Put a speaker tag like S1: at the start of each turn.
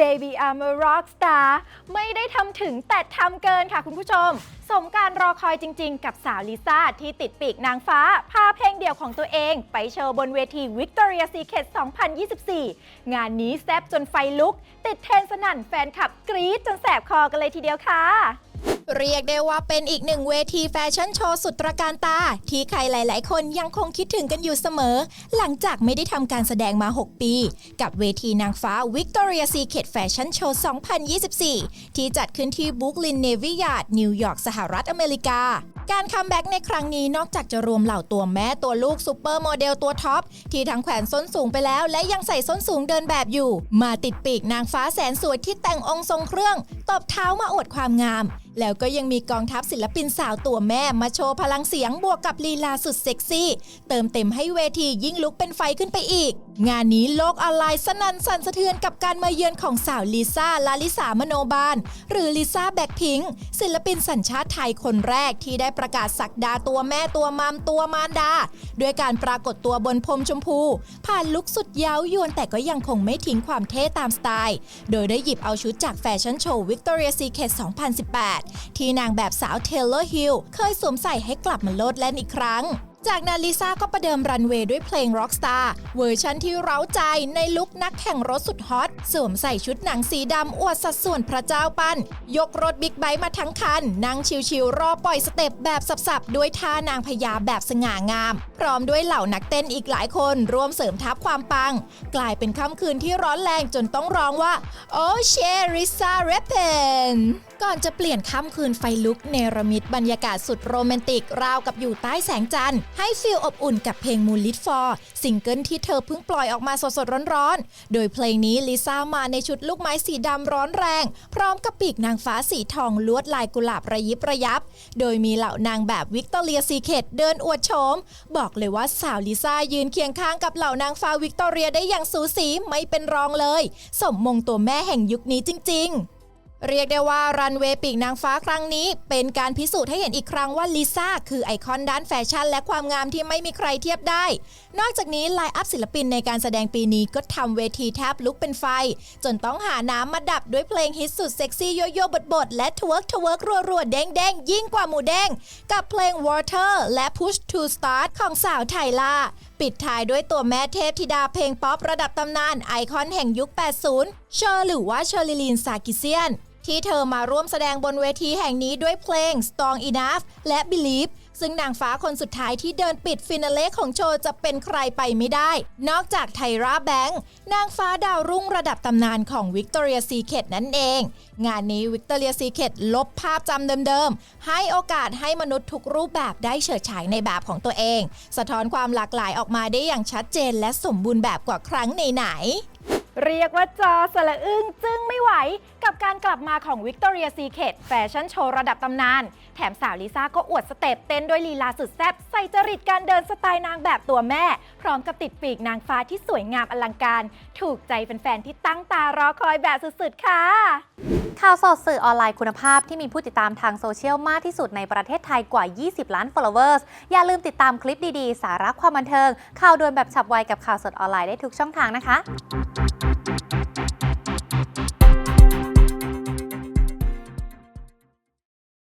S1: Baby I'm a rock star ไม่ได้ทำถึงแต่ทำเกินค่ะคุณผู้ชม สมการรอคอยจริงๆ กับสาวลิซ่าที่ติดปีกนางฟ้า พาเพลงเดี่ยวของตัวเอง ไปโชว์บนเวที Victoria Secret 2024 งานนี้แซบจนไฟลุก ติดเทรนสนั่นแฟนคลับกรี๊ดจนแสบคอกันเลยทีเดียวค่ะ
S2: เรียกได้ว่าเป็นอีกหนึ่งเวทีแฟชั่นโชว์สุดตระการตา ที่ใครหลาย ๆ คนยังคงคิดถึงกันอยู่เสมอ หลังจากไม่ได้ทำการแสดงมา 6 ปี กับเวทีนางฟ้า Victoria Secret Fashion Show 2024 ที่จัดขึ้นที่บุ o กลินเนวิยาร์ดนิวยอร์กสหรัฐอเมริกา การคัมแบ็กในครั้งนี้นอกจากจะรวมเหล่าตัวแม่ตัวลูกซูเปอร์โมเดลตัวท็อป ที่ทั้งแขวนส้นสูงไปแล้ว และยังใส่ส้นสูงเดินแบบอยู่ มาติดปีกนางฟ้าแสนสวยที่แต่งองค์ทรงเครื่องตบเท้ามาอวดความงาม แล้วก็ยังมีกองทัพศิลปินสาวตัวแม่มาโชว์พลังเสียงบวกกับลีลาสุดเซ็กซี่ เติมเต็มให้เวทียิ่งลุกเป็นไฟขึ้นไปอีก งานนี้โลกออนไลน์สนั่นสั่นสะเทือนกับการมาเยือนของสาวลิซ่าลาลิสามโนบาล หรือลิซ่าแบ็คพิงศิลปินสัญชาติไทยคนแรกที่ได้ประกาศสักดาตัวแม่ตัวมัมตัวมารดา ด้วยการปรากฏตัวบนพรมชมพู ผ่านลุคสุดเย้ายวนแต่ก็ยังคงไม่ทิ้งความเท่ตามสไตล์ โดยได้หยิบเอาชุดจากแฟชั่นโชว์ Victoria Secret 2018ที่นางแบบสาวเทเลอร์ฮิลเคยสวมใส่ให้กลับมาโลดแล่นอีกครั้ง จากนั้นลิซ่าก็ประเดิมรันเวย์ด้วยเพลง Rockstar เวอร์ชันที่เร้าใจในลุคนักแข่งรถสุดฮอต สวมใส่ชุดหนังสีดำอวดสัดส่วนพระเจ้าปั้น ยกรถบิ๊กไบค์มาทั้งคัน นั่งชิวๆรอปล่อยสเต็ปแบบสับๆ ด้วยท่านางพญาแบบสง่างาม พร้อมด้วยเหล่านักเต้นอีกหลายคนร่วมเสริมทัพความปัง กลายเป็นค่ำคืนที่ร้อนแรงจนต้องร้องว่าโอเชริซาเรปเพนก่อนจะเปลี่ยนค่ำคืนไฟลุกเนรมิตบรรยากาศสุดโรแมนติกราวกับอยู่ใต้แสงจันทร์ให้ฟีลอบอุ่นกับเพลง Moonlit For ซิงเกิลที่เธอเพิ่งปล่อยออกมาสดๆร้อนๆ โดยเพลงนี้ลิซ่ามาในชุดลูกไม้สีดำร้อนแรง พร้อมกับปีกนางฟ้าสีทองลวดลายกุหลาบระยิบระยับ โดยมีเหล่านางแบบวิกตอเรียซีเคตเดินอวดโฉม บอกเลยว่าสาวลิซ่ายืนเคียงข้างกับเหล่านางฟ้าวิกตอเรียได้อย่างสูสีไม่เป็นรองเลย สมมงตัวแม่แห่งยุคนี้จริง ๆ เรียกได้ว่ารันเวย์ปีกนางฟ้าครั้งนี้ เป็นการพิสูจน์ให้เห็นอีกครั้งว่าลิซ่าคือไอคอนด้านแฟชั่น และความงามที่ไม่มีใครเทียบได้ นอกจากนี้ไลน์อัพศิลปินในการแสดงปีนี้ก็ทำเวทีแทบลุกเป็นไฟ จนต้องหาน้ำมาดับด้วยเพลงฮิตสุดเซ็กซี่โยโย่บดๆและทเวิร์กทเวิร์กรัวๆแดงๆยิ่งกว่าหมูเด้งกับเพลง Water และ Push to Start ของสาวไทล่าปิดท้ายด้วยตัวแม่เทพธิดาเพลงป๊อประดับตำนานไอคอนแห่งยุค 80 เชอร์หรือว่าเชอร์ลิลินซากิเซียน ที่เธอมาร่วมแสดงบนเวทีแห่งนี้ด้วยเพลง Strong Enough และ Believe ซึ่งนางฟ้าคนสุดท้ายที่เดินปิดฟินาเล่ของโชว์จะเป็นใครไปไม่ได้ นอกจากไทราแบงค์นางฟ้าดาวรุ่งระดับตำนานของ Victoria Secret นั่นเอง งานนี้ Victoria Secret ลบภาพจำเดิมๆ ให้โอกาสให้มนุษย์ทุกรูปแบบได้เฉิดฉายในแบบของตัวเอง สะท้อนความหลากหลายออกมาได้อย่างชัดเจนและสมบูรณ์แบบกว่าครั้งไหนๆ
S1: เรียกว่าจอสละอึ้งจึ้งไม่ไหว กับการกลับมาของ Victoria Secret แฟชั่นโชว์ระดับตำนาน แถมสาวลิซ่าก็อวดสเต็ปเต้นด้วยลีลาสุดแซ่บใส่จริตการเดินสไตล์นางแบบตัวแม่ พร้อมกับติดปีกนางฟ้าที่สวยงามอลังการ ถูกใจแฟนๆที่ตั้งตารอคอยแบบสุดๆ ค่ะ
S3: ข่าวสดสื่อออนไลน์คุณภาพที่มีผู้ติดตามทางโซเชียลมากที่สุดในประเทศไทยกว่า 20 ล้าน followers อย่าลืมติดตามคลิปดีๆ สาระความบันเทิงข่าวด่วนแบบฉับไวกับข่าวสดออนไลน์ได้ทุกช่องทางนะคะ thank